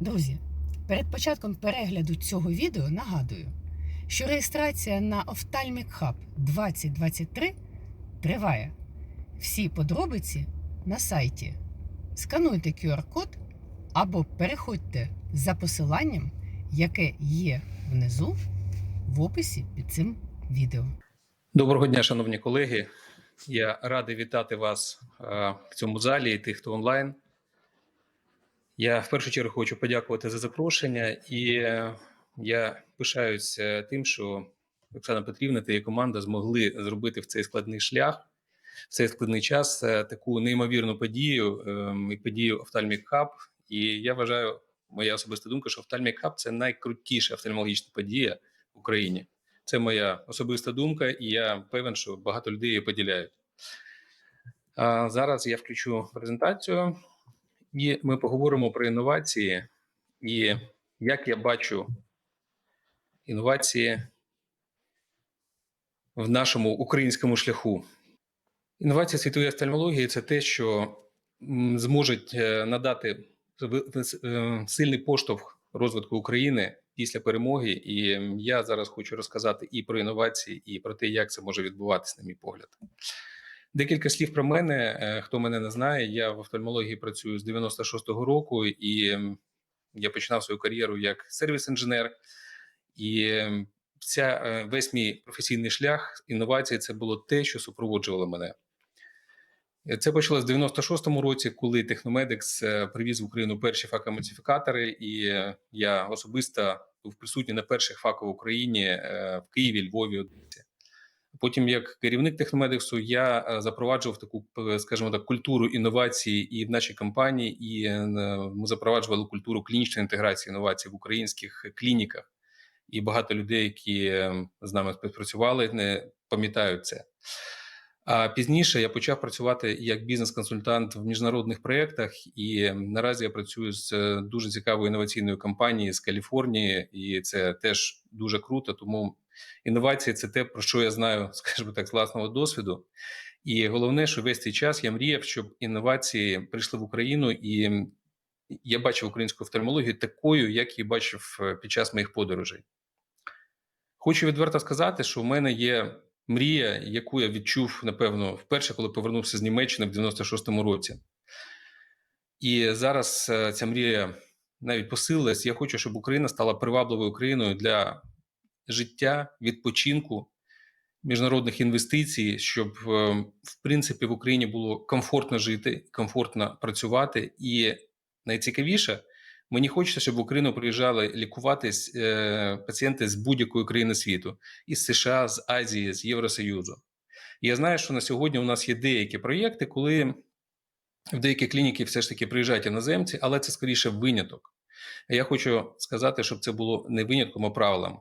Друзі, перед початком перегляду цього відео нагадую, що реєстрація на Ophthalmic Hub 2023 триває. Всі подробиці на сайті. Скануйте QR-код або переходьте за посиланням, яке є внизу в описі під цим відео. Доброго дня, шановні колеги. Я радий вітати вас е, в цьому залі і тих, хто онлайн. Я в першу чергу хочу подякувати за запрошення, і е, я пишаюся тим, що Оксана Петрівна та її команда змогли зробити в цей складний шлях, в цей складний час е, таку неймовірну подію ем, і подію Офтальмік Хаб. І я вважаю, моя особиста думка, що Офтальмік Хаб це найкрутіша офтальмологічна подія в Україні. Це моя особиста думка, і я певен, що багато людей її поділяють. А зараз я включу презентацію, і ми поговоримо про інновації і як я бачу інновації в нашому українському шляху. Інновація світової офтальмології це те, що зможуть е, надати е, сильний поштовх розвитку України після перемоги. І я зараз хочу розказати і про інновації, і про те, як це може відбуватися, на мій погляд. Декілька слів про мене. Е, Хто мене не знає, я в офтальмології працюю з 96-го року, і я починав свою кар'єру як сервіс-інженер. І вся е, весь мій професійний шлях інновації це було те, що супроводжувало мене. Е, Це почалось в 96-му році, коли Техномедекс привіз в Україну перші факомультифікатори, і я особисто був присутній на перших факах в Україні в Києві, Львові. Потім, як керівник Техномедексу, я е, запроваджував таку, скажімо так, культуру інновацій і в нашій компанії, і е, ми запроваджували культуру клінічної інтеграції інновацій в українських клініках. І багато людей, які е, з нами співпрацювали, не пам'ятають це. А пізніше я почав працювати як бізнес-консультант в міжнародних проєктах, і наразі я працюю з е, дуже цікавою інноваційною компанією з Каліфорнії, і це теж дуже круто. Тому інновації це те, про що я знаю, скажімо так, з власного досвіду. І головне, що весь цей час я мріяв, щоб інновації прийшли в Україну, і я бачив українську офтальмологію такою, як її бачив е, під час моїх подорожей. Хочу відверто сказати, що в мене є мрія, яку я відчув, напевно, вперше, коли повернувся з Німеччини в 96-му році. І зараз е, ця мрія навіть посилилась. Я хочу, щоб Україна стала привабливою країною для життя, відпочинку, міжнародних інвестицій, щоб, е, в принципі, в Україні було комфортно жити, комфортно працювати. І найцікавіше, мені хочеться, щоб в Україну приїжджали лікуватись е, пацієнти з будь-якої країни світу, із США, з Азії, з Євросоюзу. Я знаю, що на сьогодні у нас є деякі проєкти, коли в деякі клініки все ж таки приїжджають іноземці, але це скоріше виняток. Я хочу сказати, щоб це було не винятком, а правилом.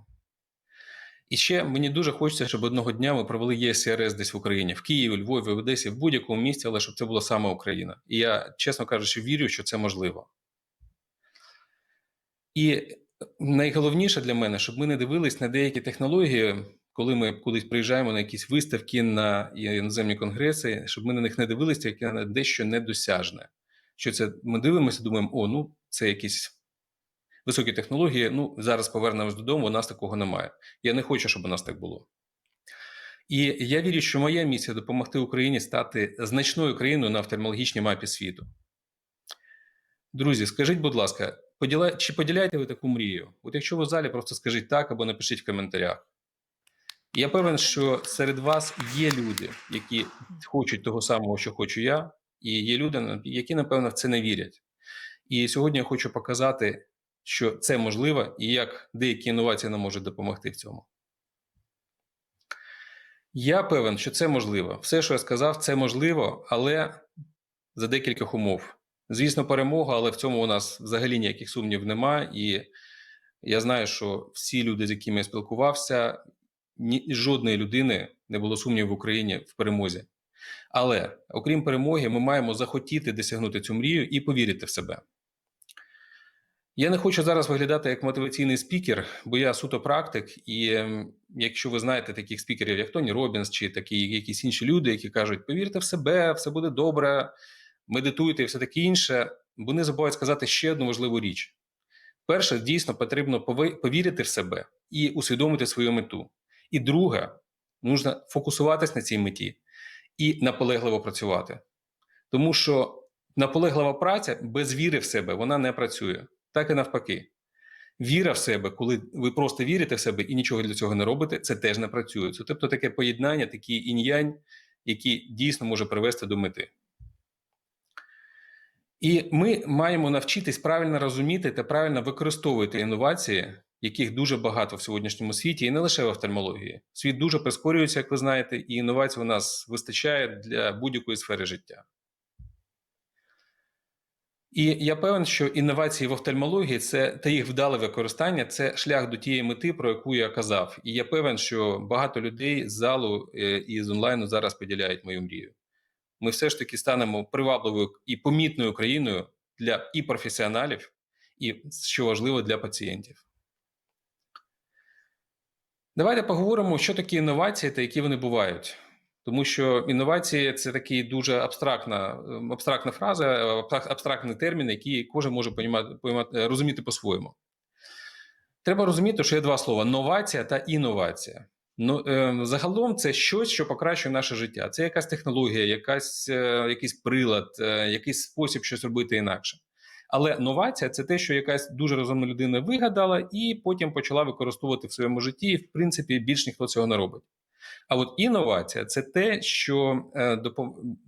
І ще мені дуже хочеться, щоб одного дня ми провели ЄСРС десь в Україні, в Києві, Львові, в Одесі, в будь-якому місці, але щоб це була саме Україна. І я, чесно кажучи, вірю, що це можливо. І найголовніше для мене, щоб ми не дивились на деякі технології, коли ми кудись приїжджаємо на якісь виставки, на іноземні конгреси, щоб ми на них не дивилися, як на дещо недосяжне. Що це ми дивимося, думаємо, о, ну це якісь високі технології. Ну зараз повернемось додому. У нас такого немає. Я не хочу, щоб у нас так було. І я вірю, що моя місія допомогти Україні стати значною країною на офтальмологічній мапі світу. Друзі, скажіть, будь ласка, поділя... чи поділяєте ви таку мрію? От якщо ви в залі, просто скажіть так або напишіть в коментарях. Я певен, що серед вас є люди, які хочуть того самого, що хочу я, і є люди, які, напевно, в це не вірять. І сьогодні я хочу показати, що це можливо, і як деякі інновації нам можуть допомогти в цьому. Я певен, що це можливо. Все, що я сказав, це можливо, але за декількох умов. Звісно, перемога, але в цьому у нас взагалі ніяких сумнів нема. І я знаю, що всі люди, з якими я спілкувався, ні жодної людини не було сумнівів в Україні в перемозі. Але окрім перемоги, ми маємо захотіти досягнути цю мрію і повірити в себе. Я не хочу зараз виглядати як мотиваційний спікер, бо я суто практик, і ем, якщо ви знаєте таких спікерів, як Тоні Робінс, чи такі якісь інші люди, які кажуть, повірте в себе, все буде добре, медитуйте і все таке інше, вони забувають сказати ще одну важливу річ: перше, дійсно потрібно повірити в себе і усвідомити свою мету. І друге, нужно фокусуватись на цій меті і наполегливо працювати. Тому що наполеглива праця без віри в себе вона не працює. Так і навпаки. Віра в себе, коли ви просто вірите в себе і нічого для цього не робите, це теж не працює. Це тобто таке поєднання, такий інь-янь, який дійсно може привести до мети. І ми маємо навчитись правильно розуміти та правильно використовувати інновації, яких дуже багато в сьогоднішньому світі, і не лише в офтальмології. Світ дуже прискорюється, як ви знаєте, і інновацій у нас вистачає для будь-якої сфери життя. І я певен, що інновації в офтальмології це та їх вдале використання це шлях до тієї мети, про яку я казав. І я певен, що багато людей з залу е, і з онлайну зараз поділяють мою мрію. Ми все ж таки станемо привабливою і помітною країною для і професіоналів, і що важливо для пацієнтів. Давайте поговоримо, що таке інновації та які вони бувають. Тому що інновації це такий дуже абстрактна, ем, абстрактна фраза, е, абстрактний термін, який кожен може понімати, понімати- розуміти по-своєму. Треба розуміти, що є два слова: новація та інновація. Ну, е, загалом це щось, що покращує наше життя. Це якась технологія, якась, е, якийсь прилад, е, якийсь спосіб щось робити інакше. Але новація це те, що якась дуже розумна людина вигадала і потім почала використовувати в своєму житті. І, в принципі, більш ніхто цього не робить. А от інновація це те, що, е,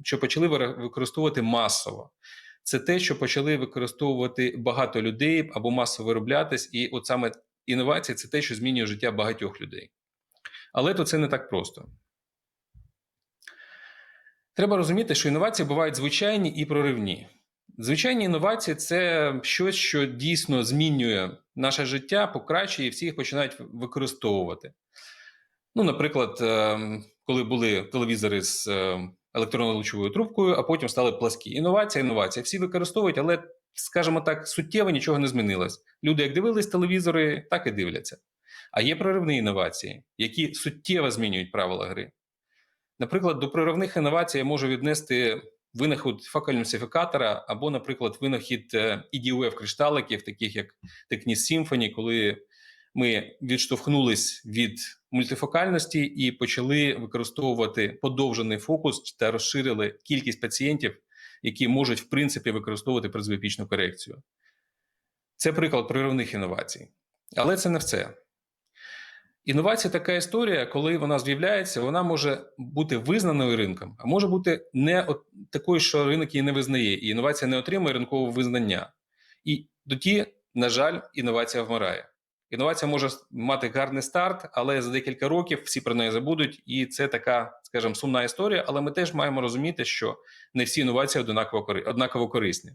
що почали використовувати масово. Це те, що почали використовувати багато людей або масово вироблятись. І от саме інновація це те, що змінює життя багатьох людей. Але то це не так просто. Треба розуміти, що інновації бувають звичайні і проривні. Звичайні інновації це щось, що дійсно змінює наше життя, покращує і всі їх починають використовувати. Ну, наприклад, е, коли були телевізори з е, електронно-лучовою трубкою, а потім стали пласкі. Інновація, інновація. Всі використовують, але, скажімо так, суттєво нічого не змінилось. Люди, як дивились телевізори, так і дивляться. А є проривні інновації, які суттєво змінюють правила гри. Наприклад, до проривних інновацій я можу віднести винахід фокалюмсифікатора або, наприклад, винахід е, EDUF кришталиків, таких як Technis Symphony, коли ми відштовхнулись від мультифокальності і почали використовувати подовжений фокус та розширили кількість пацієнтів, які можуть в принципі використовувати презбіопічну корекцію. Це приклад проривних інновацій. Але це не все. Інновація така історія, коли вона з'являється, вона може бути визнаною ринком, а може бути не такою, що ринок її не визнає, і інновація не отримує ринкового визнання. І тоді, на жаль, інновація вмирає. Інновація може мати гарний старт, але за декілька років всі про неї забудуть, і це така, скажімо, сумна історія. Але ми теж маємо розуміти, що не всі інновації однаково корисні.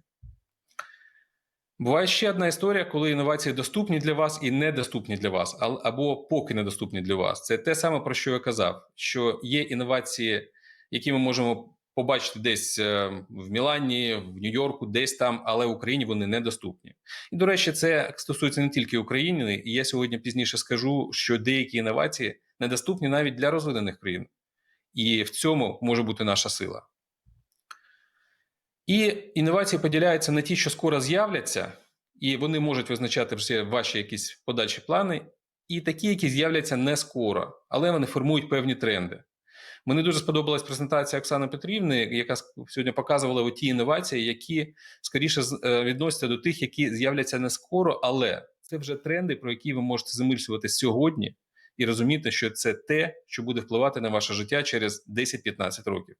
Буває ще одна історія, коли інновації доступні для вас і недоступні для вас, або поки недоступні для вас. Це те саме, про що я казав: що є інновації, які ми можемо побачити десь е, в Мілані, в Нью-Йорку, десь там, але в Україні вони недоступні. І, до речі, це стосується не тільки України, і я сьогодні пізніше скажу, що деякі інновації недоступні навіть для розвинених країн. І в цьому може бути наша сила. І інновації поділяються на ті, що скоро з'являться, і вони можуть визначати вже ваші якісь подальші плани, і такі, які з'являться не скоро, але вони формують певні тренди. Мені дуже сподобалась презентація Оксани Петрівни, яка сьогодні показувала ті інновації, які скоріше е, відносяться до тих, які з'являться не скоро, але це вже тренди, про які ви можете замислювати сьогодні, і розуміти, що це те, що буде впливати на ваше життя через 10-15 років.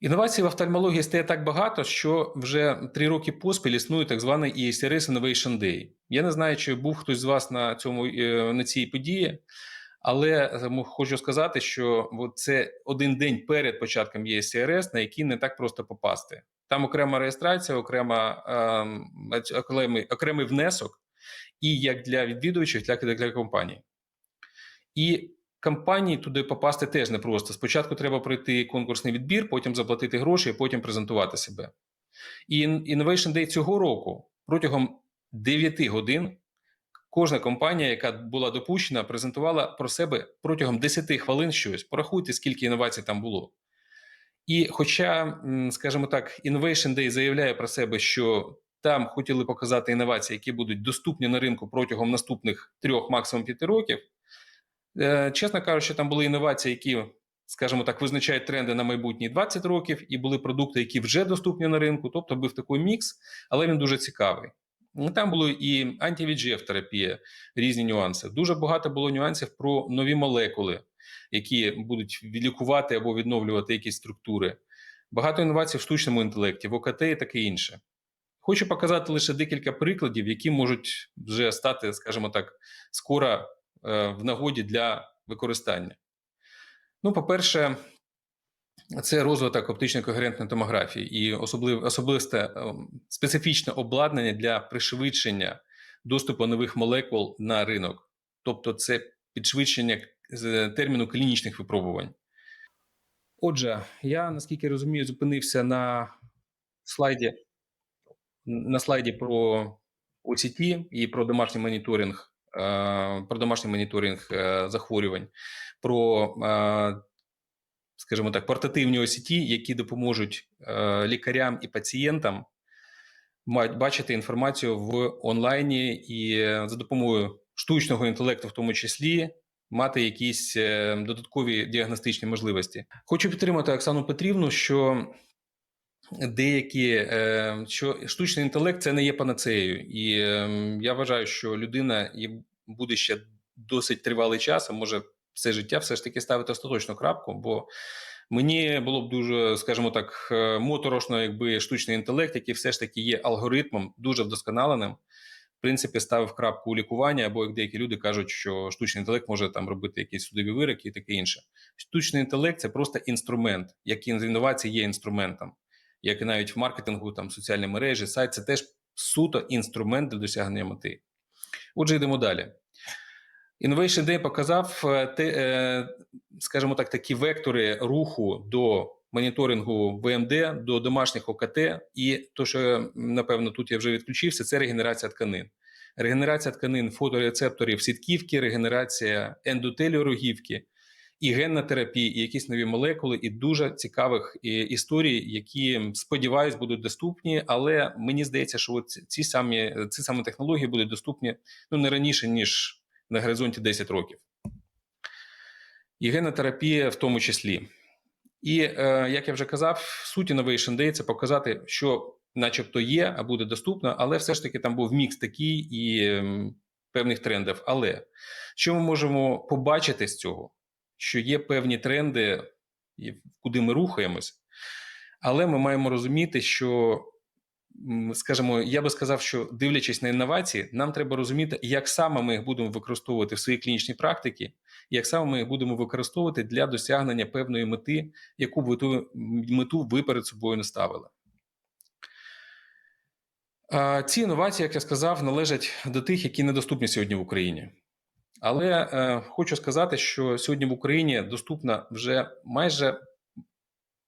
Інновацій в офтальмології стає так багато, що вже три роки поспіль існує так званий ESRS Innovation Day. Я не знаю, чи був хтось з вас на цьому е, на цій події, але е, хочу сказати, що це один день перед початком ESRS, на який не так просто попасти. Там окрема реєстрація, окрема ем, окремий, окремий внесок, і як для відвідувачів, так і для компаній. І компанії туди попасти теж непросто. Спочатку треба пройти конкурсний відбір, потім заплатити гроші, і потім презентувати себе. І Innovation Day цього року протягом 9 годин кожна компанія, яка була допущена, презентувала про себе протягом 10 хвилин щось. Порахуйте, скільки інновацій там було. І хоча, скажімо так, Innovation Day заявляє про себе, що там хотіли показати інновації, які будуть доступні на ринку протягом наступних трьох, максимум п'яти років. Е, Чесно кажучи, там були інновації, які, скажімо так, визначають тренди на майбутні 20 років, і були продукти, які вже доступні на ринку. Тобто був такий мікс, але він дуже цікавий. Ну, Там було і антивіджеф терапія, різні нюанси. Дуже багато було нюансів про нові молекули, які будуть лікувати або відновлювати якісь структури. Багато інновацій в штучному інтелекті, в ОКТ і таке інше. Хочу показати лише декілька прикладів, які можуть вже стати, скажімо так, скоро е, в нагоді для використання. Ну, по-перше, це розвиток оптично-когерентної томографії і особливо, особисте е, специфічне обладнання для пришвидшення доступу нових молекул на ринок. Тобто, це підшвидшення терміну клінічних випробувань. Отже, я наскільки розумію, зупинився на слайді на слайді про OCT і про домашній моніторинг, е, про домашній моніторинг е, захворювань, про, е, скажімо так, портативні OCT, які допоможуть лікарям і пацієнтам бачити інформацію в онлайні і за допомогою штучного інтелекту, в тому числі. Мати якісь додаткові діагностичні можливості. Хочу підтримати Оксану Петрівну, що деякі е, що штучний інтелект це не є панацеєю, і ем, я вважаю, що людина буде ще досить тривалий час, а може все життя все ж таки ставити остаточну крапку. Бо мені було б дуже, скажімо так, е, моторошно, якби штучний інтелект, який все ж таки є алгоритмом, дуже вдосконаленим. В принципі, ставив крапку у лікуванні, або як деякі люди кажуть, що штучний інтелект може там робити якісь судові вироки і таке інше. Штучний інтелект це просто інструмент, як інновації є інструментом як і навіть в маркетингу, там соціальні мережі, сайт це теж суто інструмент для досягнення мети. Отже, йдемо далі. Innovation Day показав, е, скажімо так, такі вектори руху до моніторингу ВМД, до домашніх ОКТ, і то, що напевно тут я вже відключився, це регенерація тканин. Регенерація тканин фоторецепторів сітківки, регенерація ендотелію рогівки, і генна терапія, і якісь нові молекули, і дуже цікавих історій, які сподіваюсь будуть доступні. Але мені здається, що от ці самі ці самі технології будуть доступні ну не раніше ніж на горизонті 10 років. І генна терапія в тому числі. І е, як я вже казав, суть Innovation Day – це показати, що, начебто, є, а буде доступно, але все ж таки там був мікс такий і е, певних трендів. Але що ми можемо побачити з цього? що є певні тренди, куди ми рухаємось, але ми маємо розуміти, що, скажімо, я би сказав, що дивлячись на інновації, нам треба розуміти, як саме ми їх будемо використовувати в своїй клінічній практиці, як саме ми їх будемо використовувати для досягнення певної мети, яку мету, мету ви перед собою не ставили. Ці інновації, як я сказав, належать до тих, які недоступні сьогодні в Україні. Але е, хочу сказати, що сьогодні в Україні доступна вже майже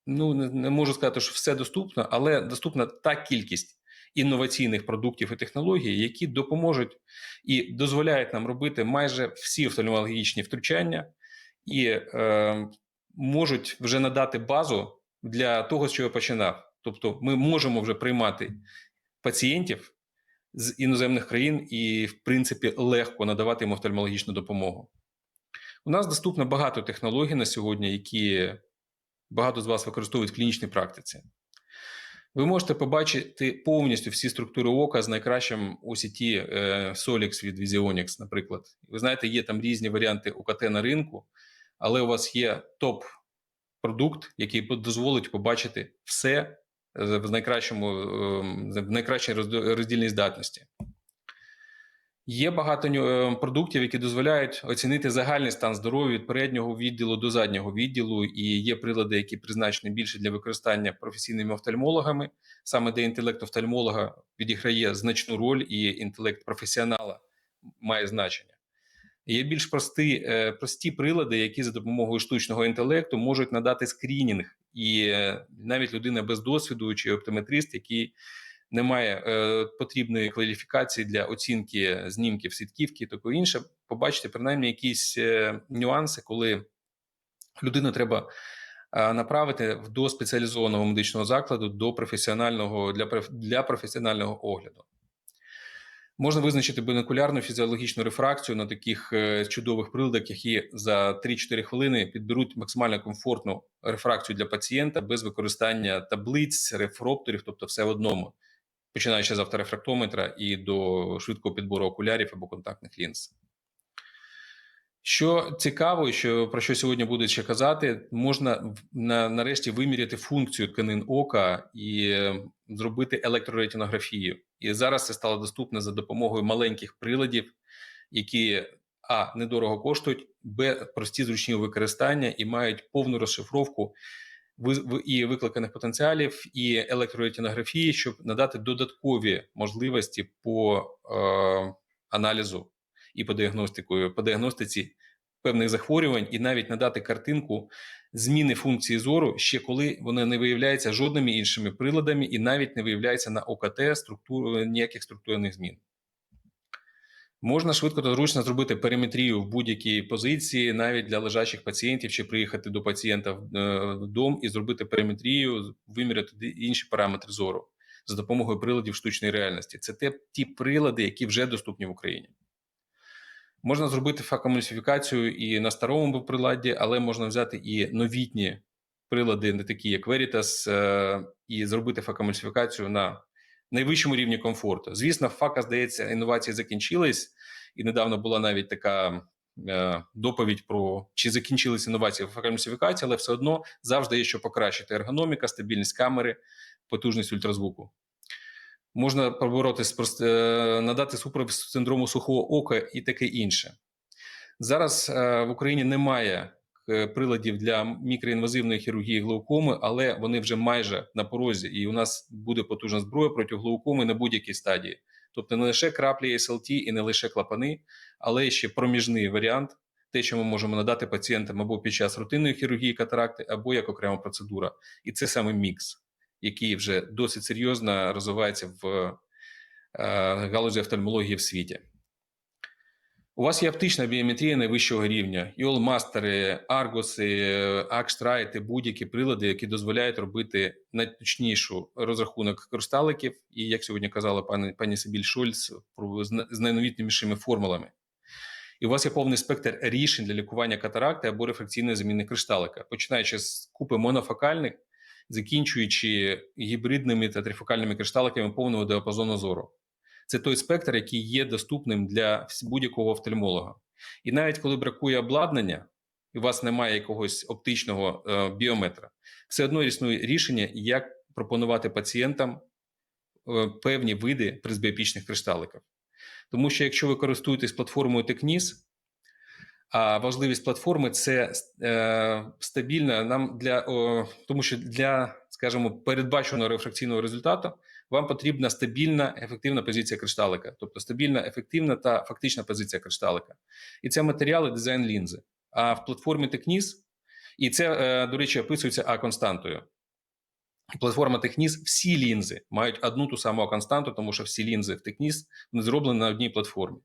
ну не, не можу сказати, що все доступно, але доступна та кількість інноваційних продуктів і технологій, які допоможуть і дозволяють нам робити майже всі офтальмологічні втручання і е, можуть вже надати базу для того, що я починав. Тобто, ми можемо вже приймати пацієнтів з іноземних країн і, в принципі, легко надавати їм офтальмологічну допомогу. У нас доступно багато технологій на сьогодні, які багато з вас використовують в клінічній практиці. Ви можете побачити повністю всі структури ока з найкращим OCT е, Solix від Visionix, наприклад. Ви знаєте, є там різні варіанти ОКТ на ринку, але у вас є топ-продукт, який дозволить побачити все в найкращому ем, в найкращій роздільній здатності. Є багато е, продуктів, які дозволяють оцінити загальний стан здоров'я від переднього відділу до заднього відділу, і є прилади, які призначені більше для використання професійними офтальмологами, саме де інтелект офтальмолога відіграє значну роль, і інтелект професіонала має значення. Є більш прості, е, прості прилади, які за допомогою штучного інтелекту можуть надати скрінінг. І е, навіть людина без досвіду чи оптометрист, який не має е, потрібної кваліфікації для оцінки знімків сітківки і таке інше, побачити принаймні якісь е, нюанси, коли людину треба а направити до спеціалізованого медичного закладу до професіонального для, для професіонального огляду. Можна визначити бинокулярну фізіологічну рефракцію на таких е, чудових приладах, які за 3-4 хвилини підберуть максимально комфортну рефракцію для пацієнта без використання таблиць, рефропторів, тобто все в одному, починаючи з авторефрактометра і до швидкого підбору окулярів або контактних лінз. Що цікаво, що про що сьогодні буде ще казати, можна на, нарешті виміряти функцію тканин ока і е, зробити електроретинографію. І зараз це стало доступно за допомогою маленьких приладів, які а недорого коштують, б прості зручні використання і мають повну розшифровку і викликаних потенціалів, і електроретинографії, щоб надати додаткові можливості по е, аналізу і по діагностику, по діагностиці певних захворювань, і навіть надати картинку зміни функції зору, ще коли вона не виявляється жодними іншими приладами, і навіть не виявляється на ОКТ структур, ніяких структурних змін. Можна швидко та зручно зробити периметрію в будь-якій позиції, навіть для лежачих пацієнтів, чи приїхати до пацієнта в е, дом і зробити периметрію, виміряти інші параметри зору за допомогою приладів штучної реальності. Це те, ті прилади, які вже доступні в Україні. Можна зробити факомульсифікацію і на старому приладі, але можна взяти і новітні прилади, не такі як Veritas, е, і зробити факомульсифікацію на найвищому рівні комфорту. Звісно, фака, здається, інновації закінчились, і недавно була навіть така е, доповідь про чи закінчились інновації в факомульсифікації, але все одно завжди є що покращити ергономіка, стабільність камери, потужність ультразвуку. Можна побороти з е, надати супротив синдрому сухого ока і таке інше. Зараз е, в Україні немає приладів для мікроінвазивної хірургії глаукоми, але вони вже майже на порозі, і у нас буде потужна зброя проти глаукоми на будь-якій стадії. Тобто не лише краплі SLT і не лише клапани, але ще проміжний варіант, те, що ми можемо надати пацієнтам або під час рутинної хірургії катаракти, або як окрема процедура. І це саме мікс, який вже досить серйозно розвивається в е, галузі офтальмології в світі. У вас є оптична біометрія найвищого рівня, іолмастери, аргоси, акштрайти, будь-які прилади, які дозволяють робити найточнішу розрахунок кристаликів, і як сьогодні казала пані, пані Сибіль Шольц, з, найновітнішими формулами. І у вас є повний спектр рішень для лікування катаракти або рефракційної заміни кришталика, починаючи з купи монофокальних, закінчуючи гібридними та трифокальними кришталиками повного діапазону зору. Це той спектр, який є доступним для будь-якого офтальмолога. І навіть коли бракує обладнання, і у вас немає якогось оптичного е, біометра, все одно існує рішення, як пропонувати пацієнтам е, певні види пресбіопічних кришталиків. Тому що якщо ви користуєтесь платформою TechNIS, а важливість платформи це е, стабільна нам для о, тому, що для, скажімо, передбаченого рефракційного результату вам потрібна стабільна ефективна позиція кришталика, тобто стабільна, ефективна та фактична позиція кришталика. І це матеріали дизайн лінзи. А в платформі TechNIS, і це, е, до речі, описується А-константою. Платформа TechNIS, всі лінзи мають одну ту саму константу, тому що всі лінзи в вони зроблені на одній платформі.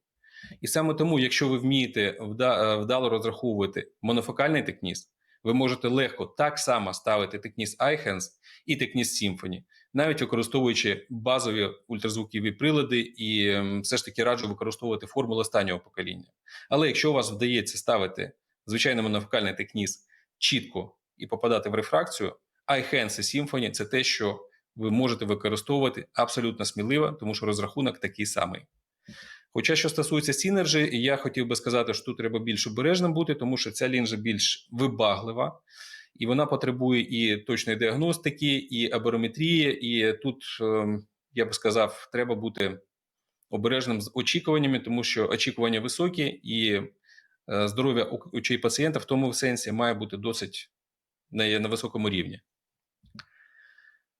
І саме тому, якщо ви вмієте вдало розраховувати монофокальний TechNIS, ви можете легко так само ставити TechNIS iHands і TechNIS Symphony, навіть використовуючи базові ультразвукові прилади, і ем, все ж таки раджу використовувати формулу останнього покоління. Але якщо у вас вдається ставити звичайний монофокальний TechNIS чітко і попадати в рефракцію, iHands і Symphony – це те, що ви можете використовувати абсолютно сміливо, тому що розрахунок такий самий. Хоча, що стосується Synergy, я хотів би сказати, що тут треба більш обережним бути, тому що ця лінжа більш вибаглива, і вона потребує і точної діагностики, і абарометрії. І тут, ем, я би сказав, треба бути обережним з очікуваннями, тому що очікування високі, і е, здоров'я очей пацієнта в тому сенсі має бути досить на, високому рівні.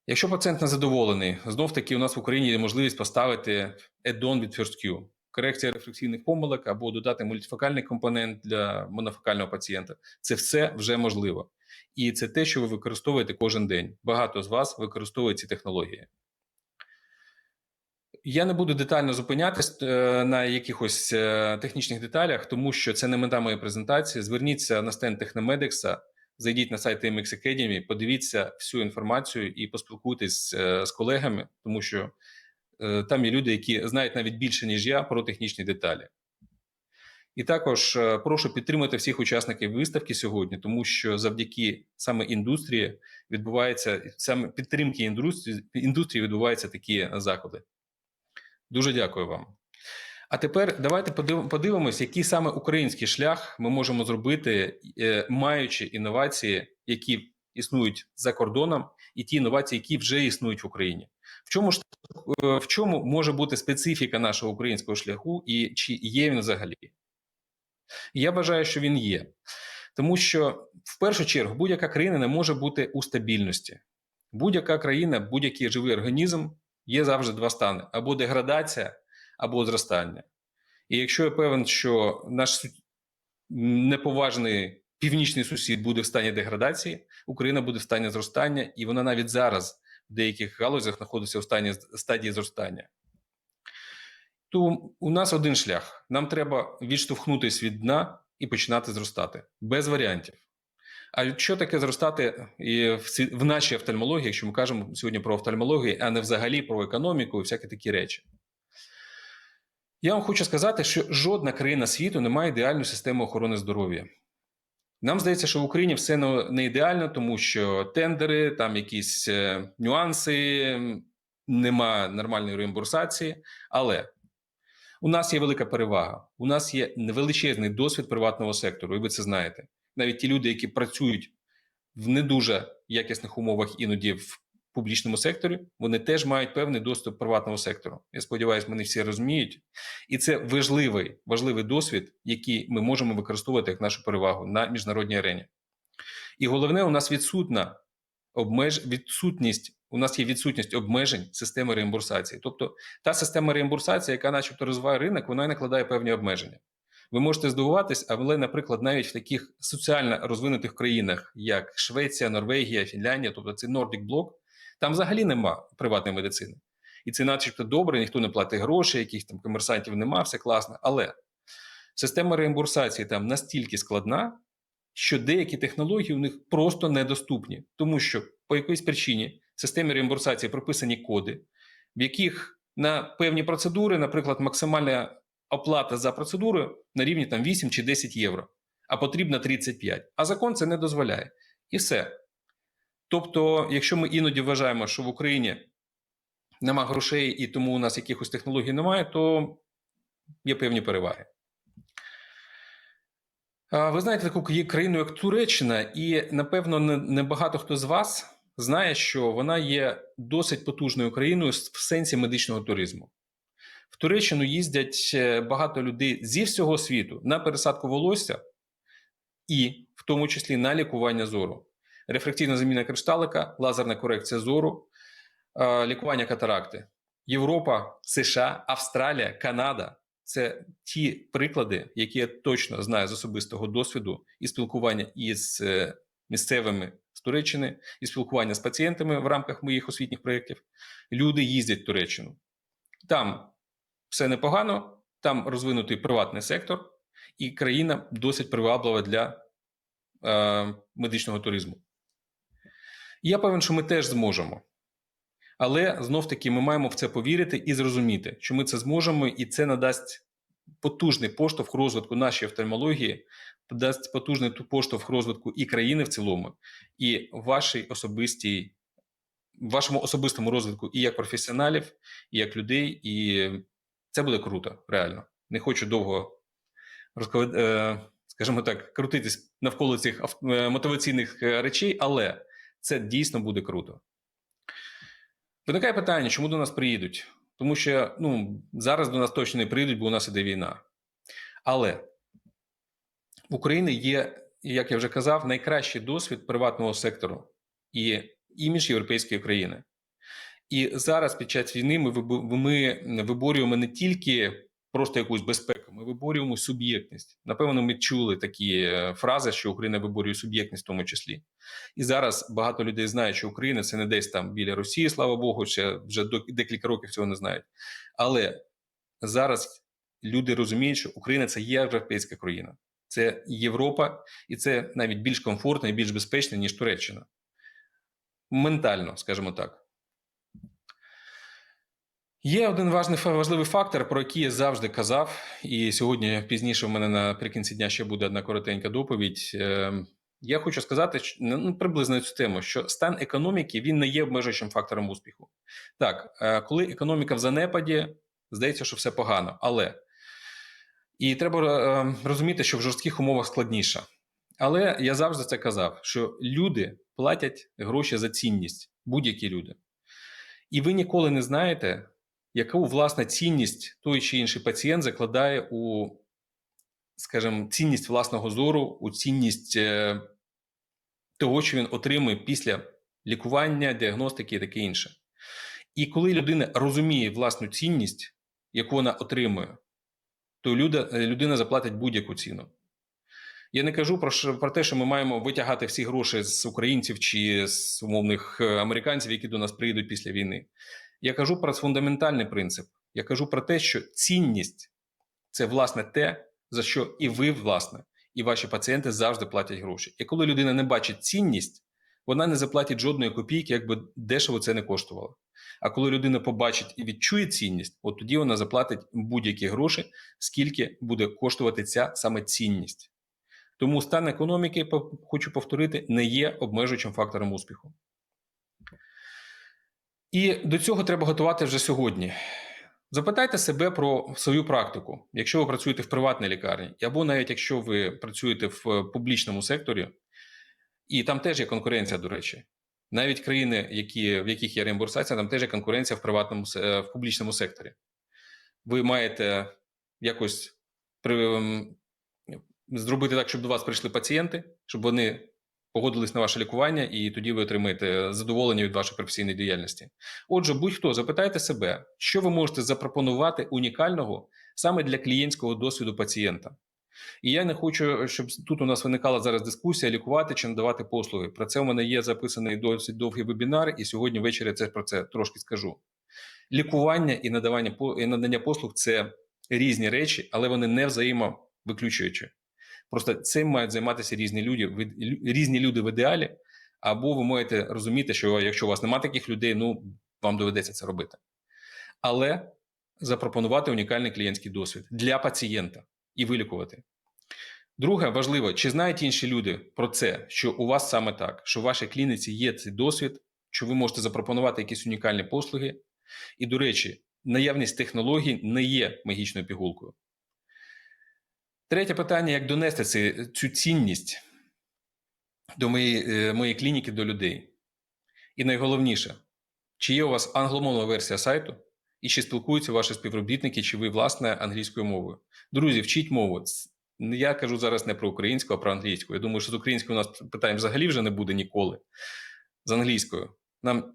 Якщо пацієнт не задоволений, знов таки у нас в Україні є можливість поставити add-on від FirstQ, корекція рефлексійних помилок або додати мультифокальний компонент для монофокального пацієнта. Це все вже можливо. І це те, що ви використовуєте кожен день. Багато з вас використовують ці технології. Я не буду детально зупинятись е, на якихось е, технічних деталях, тому що це не мета моєї презентації. Зверніться на стенд Техномедекса. зайдіть на сайт MX Academy, подивіться всю інформацію і поспілкуйтесь е, з колегами, тому що там є люди, які знають навіть більше, ніж я, про технічні деталі. І також е, прошу підтримати всіх учасників виставки сьогодні, тому що завдяки саме індустрії відбувається саме підтримки індустрії, індустрії відбуваються такі заходи. Дуже дякую вам. А тепер давайте подив- подивимось, який саме український шлях ми можемо зробити, е, маючи інновації, які існують за кордоном, і ті інновації, які вже існують в Україні. В чому ж е, в чому може бути специфіка нашого українського шляху, і чи є він взагалі? Я вважаю, що він є, тому що в першу чергу будь-яка країна не може бути у стабільності. Будь-яка країна, будь-який живий організм є завжди два стани: або деградація, або зростання. І якщо я певен, що наш неповажний північний сусід буде в стані деградації, Україна буде в стані зростання, і вона навіть зараз деяких галузях знаходиться в стані стадії зростання. То у нас один шлях: нам треба відштовхнутись від дна і починати зростати без варіантів. А що таке зростати і в, нашій офтальмології, якщо ми кажемо сьогодні про офтальмологію, а не взагалі про економіку і всякі такі речі? Я вам хочу сказати, що жодна країна світу не має ідеальної системи охорони здоров'я. Нам здається, що в Україні все не ідеально, тому що тендери, там якісь е, нюанси, нема нормальної реімбурсації. Але у нас є велика перевага. У нас є величезний досвід приватного сектору, і ви це знаєте. Навіть ті люди, які працюють в не дуже якісних умовах іноді в публічному секторі, вони теж мають певний доступ приватного сектору. Я сподіваюся, вони всі розуміють. І це важливий, важливий досвід, який ми можемо використовувати як нашу перевагу на міжнародній арені. І головне, у нас відсутна обмеж... відсутність. У нас є відсутність обмежень системи реімбурсації. Тобто та система реімбурсації, яка, начебто, розвиває ринок, вона й накладає певні обмеження. Ви можете здивуватись, але, наприклад, навіть в таких соціально розвинутих країнах, як Швеція, Норвегія, Фінляндія, тобто це Nordic Block, там взагалі нема приватної медицини. І це, начебто, добре, ніхто не платить гроші, якихось там комерсантів нема, все класно. Але система реімбурсації там настільки складна, що деякі технології у них просто недоступні, тому що по якоїсь причині в системі реімбурсації прописані коди, в яких на певні процедури, наприклад, максимальна оплата за процедуру на рівні там 8 чи 10 євро, а потрібно 35. А закон це не дозволяє. І все. Тобто, якщо ми іноді вважаємо, що в Україні нема грошей і тому у нас якихось технологій немає, то є певні переваги. Ви знаєте таку країну, як Туреччина, і напевно не- небагато хто з вас знає, що вона є досить потужною країною в сенсі медичного туризму. В Туреччину їздять е, багато людей зі всього світу на пересадку волосся і в тому числі на лікування зору. Рефрактивна заміна кришталика, лазерна корекція зору, е, лікування катаракти. Європа, США, Австралія, Канада це ті приклади, які я точно знаю з особистого досвіду і спілкування із е, місцевими з Туреччини, і спілкування з пацієнтами в рамках моїх освітніх проєктів. Люди їздять в Туреччину. Там все непогано, там розвинутий приватний сектор, і країна досить приваблива для е, медичного туризму. І я певен, що ми теж зможемо. Але знов таки ми маємо в це повірити і зрозуміти, що ми це зможемо, і це надасть потужний поштовх розвитку нашої офтальмології, дасть потужний поштовх розвитку і країни в цілому, і вашій особистій, вашому особистому розвитку і як професіоналів, і як людей. І це буде круто, реально. Не хочу довго розков... е, так, крутитись навколо цих е, мотиваційних е, речей, але це дійсно буде круто. Виникає питання, чому до нас приїдуть? Тому що ну, зараз до нас точно не приїдуть, бо у нас іде війна. Але в Україні є, як я вже казав, найкращий досвід приватного сектору і імідж європейської країни. І зараз під час війни ми, виборюємо не тільки просто якусь безпеку, ми виборюємо суб'єктність. Напевно, ми чули такі е, фрази, що Україна виборює суб'єктність в тому числі. І зараз багато людей знають, що Україна це не десь там біля Росії, слава Богу, ще вже декілька років цього не знають. Але зараз люди розуміють, що Україна це європейська країна. Це Європа, і це навіть більш комфортно і більш безпечно, ніж Туреччина. Ментально, скажімо так. Є один важливий фактор, про який я завжди казав, і сьогодні пізніше в мене наприкінці дня ще буде одна коротенька доповідь. Е, Я хочу сказати ну, приблизно цю тему, що стан економіки він не є обмежуючим фактором успіху. Так, е, коли економіка в занепаді, здається, що все погано, але і треба е, розуміти, що в жорстких умовах складніше. Але я завжди це казав: що люди платять гроші за цінність, будь-які люди. І ви ніколи не знаєте, яку власне цінність той чи інший пацієнт закладає у, скажімо, цінність власного зору, у цінність е, того, що він отримує після лікування, діагностики і таке інше. І коли людина розуміє власну цінність, яку вона отримує, то люда, людина заплатить будь-яку ціну. Я не кажу про, про те, що ми маємо витягати всі гроші з українців чи з умовних е, американців, які до нас приїдуть після війни. Я кажу про фундаментальний принцип. Я кажу про те, що цінність це власне те, за що і ви, власне, і ваші пацієнти завжди платять гроші. І коли людина не бачить цінність, вона не заплатить жодної копійки, як би дешево це не коштувало. А коли людина побачить і відчує цінність, от тоді вона заплатить будь-які гроші, скільки буде коштувати ця саме цінність. Тому стан економіки, хочу повторити, не є обмежуючим фактором успіху. І до цього треба готувати вже сьогодні. Запитайте себе про свою практику, якщо ви працюєте в приватній лікарні, або навіть якщо ви працюєте в е, публічному секторі, і там теж є конкуренція, до речі. Навіть країни, які, в яких є реімбурсація, там теж є конкуренція в приватному е, в публічному секторі. Ви маєте якось при, ем, зробити так, щоб до вас прийшли пацієнти, щоб вони погодились на ваше лікування, і тоді ви отримаєте задоволення від вашої професійної діяльності. Отже, будь-хто запитайте себе, що ви можете запропонувати унікального саме для клієнтського досвіду пацієнта. І я не хочу, щоб тут у нас виникала зараз дискусія лікувати чи надавати послуги. Про це у мене є записаний досить довгий вебінар, і сьогодні ввечері це про це трошки скажу. Лікування і надавання і надання послуг це різні речі, але вони не взаємовиключуючі. Просто цим мають займатися різні люди, різні люди в ідеалі, або ви маєте розуміти, що якщо у вас немає таких людей, ну вам доведеться це робити. Але запропонувати унікальний клієнтський досвід для пацієнта і вилікувати. Друге, важливо, чи знають інші люди про це, що у вас саме так, що в вашій клініці є цей досвід, що ви можете запропонувати якісь унікальні послуги. І, до речі, наявність технологій не є магічною пігулкою. Третє питання: як донести цю цінність до моєї, е, моєї клініки, до людей. І найголовніше, чи є у вас англомовна версія сайту, і чи спілкуються ваші співробітники, чи ви власне англійською мовою. Друзі, вчіть мову. Я кажу зараз не про українську, а про англійську. Я думаю, що з українською у нас питань взагалі вже не буде ніколи. З англійською. Нам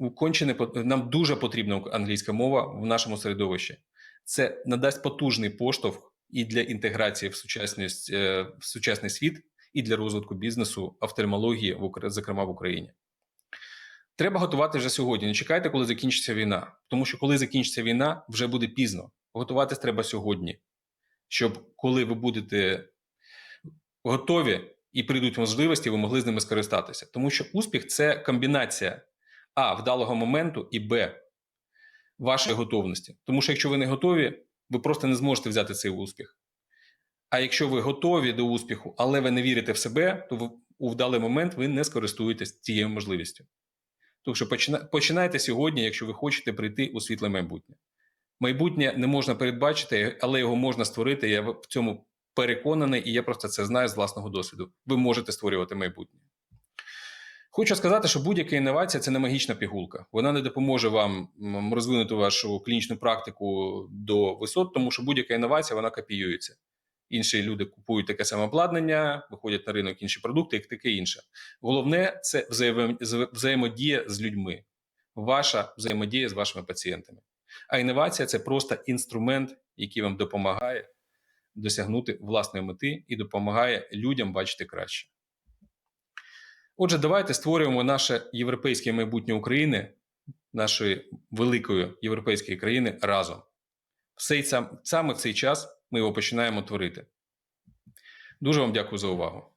м, конче не пот- нам дуже потрібна англійська мова в нашому середовищі. Це надасть потужний поштовх і для інтеграції в сучасність е, в сучасний світ, і для розвитку бізнесу, офтальмології, зокрема в Україні. Треба готувати вже сьогодні. Не чекайте, коли закінчиться війна. Тому що коли закінчиться війна, вже буде пізно. Готуватись треба сьогодні, щоб коли ви будете готові і прийдуть можливості, ви могли з ними скористатися. Тому що успіх це комбінація А вдалого моменту і Б вашої готовності. Тому що якщо ви не готові, ви просто не зможете взяти цей успіх. А якщо ви готові до успіху, але ви не вірите в себе, то у вдалий момент ви не скористуєтесь цією можливістю. Тому що починайте сьогодні, якщо ви хочете прийти у світле майбутнє. Майбутнє не можна передбачити, але його можна створити. Я в цьому переконаний, і я просто це знаю з власного досвіду. Ви можете створювати майбутнє. Хочу сказати, що будь-яка інновація це не магічна пігулка. Вона не допоможе вам розвинути вашу клінічну практику до висот, тому що будь-яка інновація вона копіюється. Інші люди купують таке саме обладнання, виходять на ринок інші продукти, і таке інше. Головне це взаємодія з людьми, ваша взаємодія з вашими пацієнтами. А інновація це просто інструмент, який вам допомагає досягнути власної мети і допомагає людям бачити краще. Отже, давайте створюємо наше європейське майбутнє України, нашої великої європейської країни разом. Цей сам, саме в цей час ми його починаємо творити. Дуже вам дякую за увагу.